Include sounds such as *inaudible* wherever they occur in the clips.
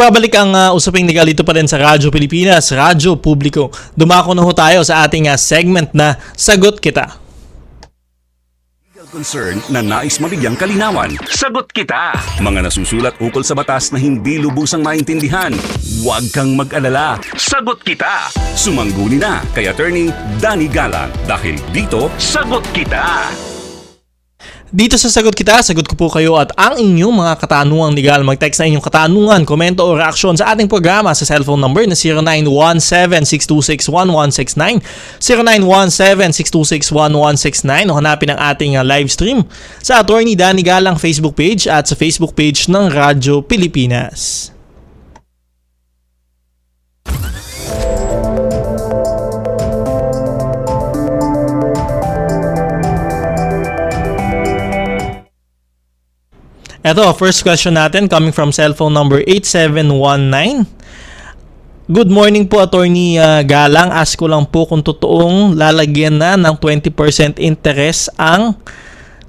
Pabalik ang uh, usaping legal dito pa rin sa Radyo Pilipinas, Radyo Publiko. Dumako na ho tayo sa ating uh, segment na Sagot Kita. Legal concern na nais mabigyang kalinawan. Sagot kita! Mga nasusulat ukol sa batas na hindi lubusang maintindihan. Huwag kang mag-alala. Sagot kita! Sumangguni na kay Attorney Danny Galang dahil dito, Sagot kita! Dito sa Sagot Kita, sagot ko po kayo at ang inyong mga katanungang legal. Mag-text na inyong katanungan, komento o reaksyon sa ating programa sa cellphone number na 0917-626-1169, 0917-626-1169 o hanapin ang ating uh, live stream sa Attorney Danny Galang Facebook page at sa Facebook page ng Radyo Pilipinas. Eto, first question natin coming from cellphone number 8719. Good morning po, Attorney uh, Galang. Ask ko lang po kung totoong lalagyan na ng 20% interest ang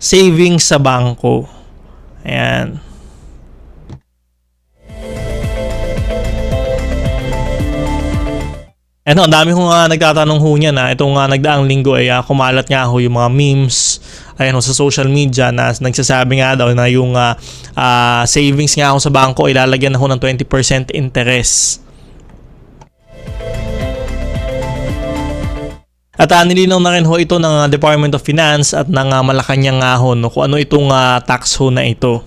savings sa bangko. Ayan. Ano, ang dami kong uh, nagtatanong ho niyan na itong uh, nagdaang linggo ay uh, kumalat nga ho yung mga memes ayan ho, sa social media na nagsasabi nga daw na yung uh, uh, savings nga ho sa bangko ay lalagyan na ho ng 20% interest. At uh, nilinaw na rin ho ito ng Department of Finance at ng uh, Malacanang nga ho no, kung ano itong uh, tax ho na ito.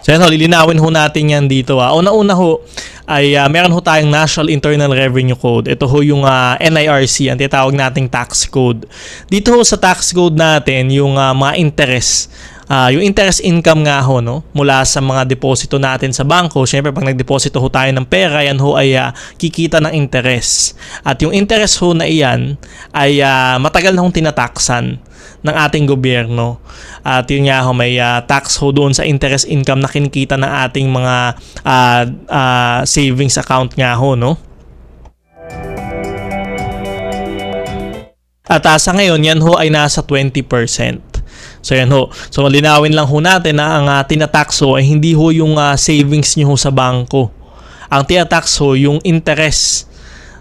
So yan ho, lilinawin ho natin yan dito. Uh. Una-una ho, ay uh, meron ho tayong National Internal Revenue Code. Ito ho yung uh, NIRC, ang tinatawag nating tax code. Dito ho sa tax code natin, yung uh, mga interest uh, yung interest income nga ho no mula sa mga deposito natin sa bangko syempre pag nagdeposito ho tayo ng pera yan ho ay uh, kikita ng interest at yung interest ho na iyan ay uh, matagal na hong tinataksan ng ating gobyerno. At yun nga ho, may uh, tax ho doon sa interest income na kinikita ng ating mga uh, uh, savings account nga ho, no? At uh, sa ngayon, yan ho ay nasa 20%. So yan ho. So linawin lang ho natin na ang uh, tinatax ho ay hindi ho yung uh, savings nyo ho sa bangko. Ang tinatax ho yung interest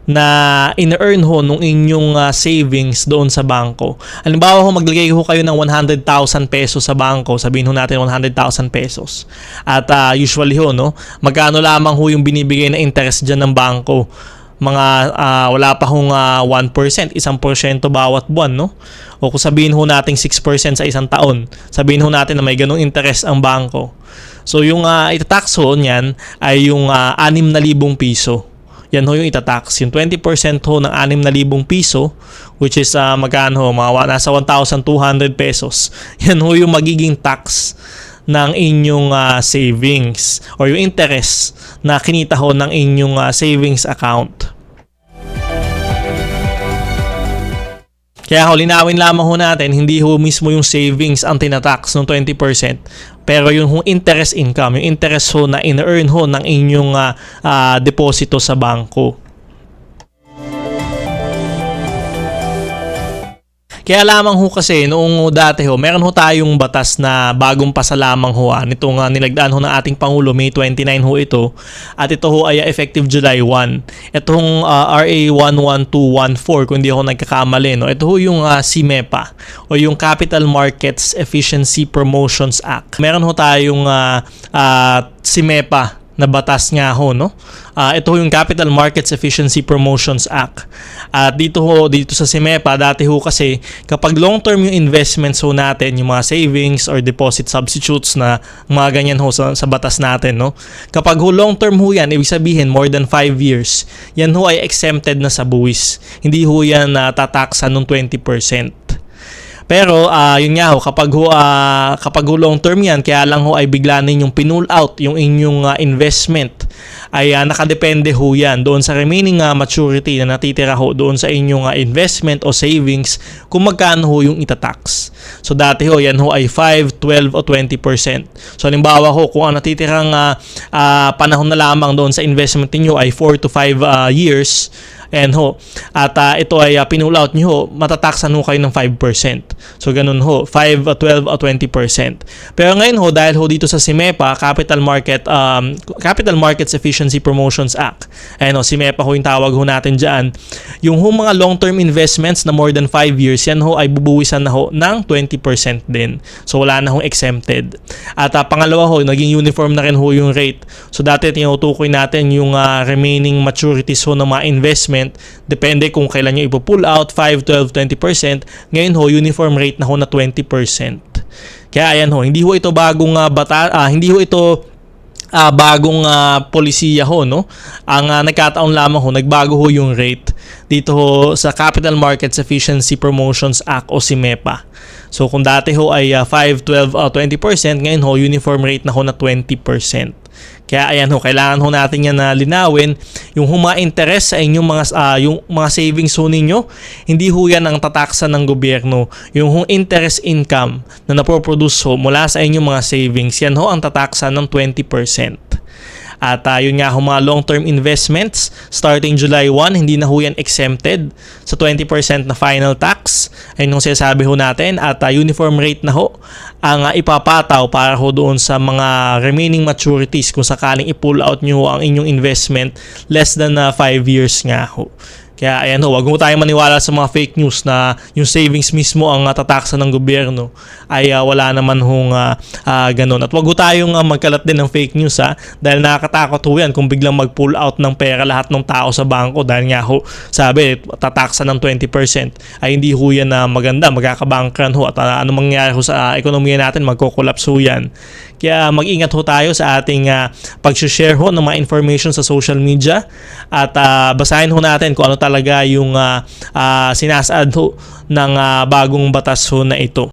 na in-earn ho nung inyong uh, savings doon sa bangko. Halimbawa ho, maglagay ho kayo ng 100,000 pesos sa bangko, sabihin ho natin 100,000 pesos. At uh, usually ho, no, magkano lamang ho yung binibigay na interest dyan ng bangko? Mga uh, wala pa hong uh, 1%, isang porsyento bawat buwan, no? O kung sabihin ho natin 6% sa isang taon, sabihin ho natin na may ganong interest ang bangko. So yung uh, itatax ho niyan ay yung uh, 6,000 piso yan ho yung itatax. Yung 20% ho ng 6,000 piso, which is uh, magkano ho, mga nasa 1,200 pesos. *laughs* Yan ho yung magiging tax ng inyong uh, savings or yung interest na kinita ho ng inyong uh, savings account. Kaya ho, linawin lamang ho natin, hindi ho mismo yung savings ang tinatax ng 20%, pero yung interest income, yung interest ho na in-earn ho ng inyong uh, uh, deposito sa bangko. Kaya lamang ho kasi noong dati ho, meron ho tayong batas na bagong pasalamang ho ah, nitong uh, nilagdaan ho ng ating Pangulo May 29 ho ito at ito ho ay effective July 1. Itong uh, RA 11214 kung hindi ako nagkakamali no. Ito ho yung uh, CMEPA o yung Capital Markets Efficiency Promotions Act. Meron ho tayong uh, uh, CMEPA na batas nga ho no. Uh, ito yung Capital Markets Efficiency Promotions Act. At dito ho dito sa CIMEPA dati ho kasi kapag long term yung investments ho natin, yung mga savings or deposit substitutes na mga ganyan ho sa, sa batas natin no. Kapag ho long term ho yan, ibig sabihin more than 5 years, yan ho ay exempted na sa buwis. Hindi ho yan uh, tataksan ng 20%. Pero uh, yun nga ho, kapag ho, uh, kapag ho long term yan, kaya lang ho ay bigla ninyong pinull out yung inyong uh, investment ay uh, nakadepende ho yan doon sa remaining uh, maturity na natitira ho doon sa inyong uh, investment o savings kung magkano ho yung itatax. So dati ho yan ho ay 5, 12 o 20%. So halimbawa ho kung ang natitirang uh, uh, panahon na lamang doon sa investment niyo ay 4 to 5 uh, years Ayan ho. At ah, ito ay uh, pinull out nyo ho, matataksan ho kayo ng 5%. So ganun ho, 5, uh, 12, o 20%. Pero ngayon ho, dahil ho dito sa SIMEPA, Capital Market um, Capital Markets Efficiency Promotions Act. Ayan ho, SIMEPA ho yung tawag ho natin dyan. Yung ho mga long-term investments na more than 5 years, yan ho ay bubuwisan na ho ng 20% din. So wala na hong exempted. At ah, pangalawa ho, naging uniform na rin ho yung rate. So dati tinutukoy natin yung ah, remaining maturities ho ng mga investment. Depende kung kailan nyo ipo-pull out, 5, 12, 20%. Ngayon ho, uniform rate na ho na 20%. Kaya ayan ho, hindi ho ito bagong ah, bata, ah, hindi ho ito ah, bagong ah, polisiya ho no. Ang ah, nagkataon lamang ho, nagbago ho yung rate dito ho sa Capital Markets Efficiency Promotions Act o SIMEPA. So kung dati ho ay ah, 5, 12, ah, 20%, ngayon ho uniform rate na ho na 20%. Kaya ayan ho, kailangan ho natin yan na linawin yung huma interest sa inyong mga ah, yung mga savings ho ninyo, hindi ho yan ang tataksan ng gobyerno. Yung hong interest income na napoproduce ho mula sa inyong mga savings, yan ho ang tataksan ng 20%. At uh, yun nga mga long-term investments starting July 1, hindi na ho yan exempted sa 20% na final tax. Ayun yung sinasabi ho natin at uh, uniform rate na ho ang uh, ipapataw para ho doon sa mga remaining maturities kung sakaling i-pull out nyo ang inyong investment less than 5 years nga ho. Kaya ayan ho, wag mo tayong maniwala sa mga fake news na yung savings mismo ang uh, tataksan ng gobyerno ay uh, wala naman hong uh, uh, ganun. At wag ho tayong uh, magkalat din ng fake news ha dahil nakakatakot ho yan kung biglang mag-pull out ng pera lahat ng tao sa bangko dahil nga ho, sabi, tataksan ng 20% ay hindi ho yan na maganda, magkakabangkran ho at uh, ano mangyayari ho sa uh, ekonomiya natin, magkukulaps ho yan. Kaya mag-ingat ho tayo sa ating uh, pag-share ho ng mga information sa social media at uh, basahin ho natin kung ano talaga yung uh, uh, sinasaad ho ng uh, bagong batas ho na ito.